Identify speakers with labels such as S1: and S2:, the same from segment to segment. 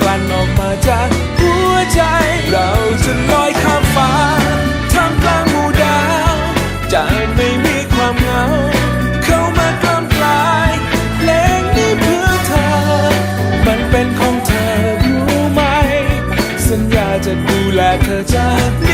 S1: กลั่นออกมาจากหัวใจ เราจะลอยข้ามฟ้าท่ามกลางหมู่ดาวจะไม่มีความเหงา เข้ามากล้ำกลายเพลงนี้เพื่อเธอ มันเป็นของเธอรู้ไหม สัญญาจะดูแลเธอจาก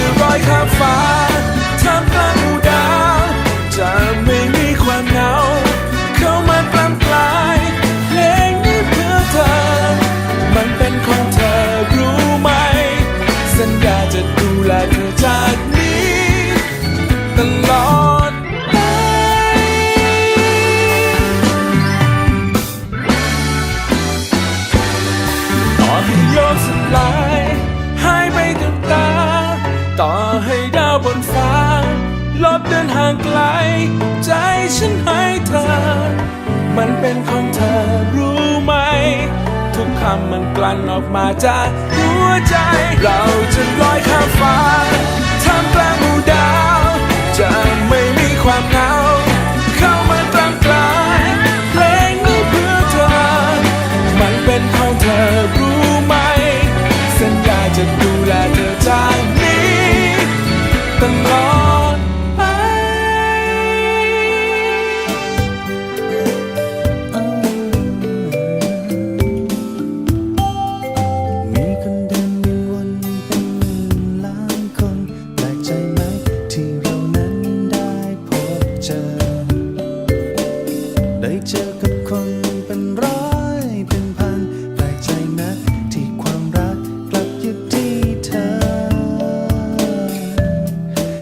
S1: ะ ต่อให้โลกสลายหายไปกับตา ต่อให้ดาวบนฟ้า ลบเดินห่างไกล ใจฉันให้เธอ มันเป็นของเธอรู้ไหม ทุกคำมันกลั่นออกมาจากหัวใจ เราจะลอยข้ามฟ้าท่ามกลางหมู่ดาว จะไม่มีความเหง จากนี้ตลอด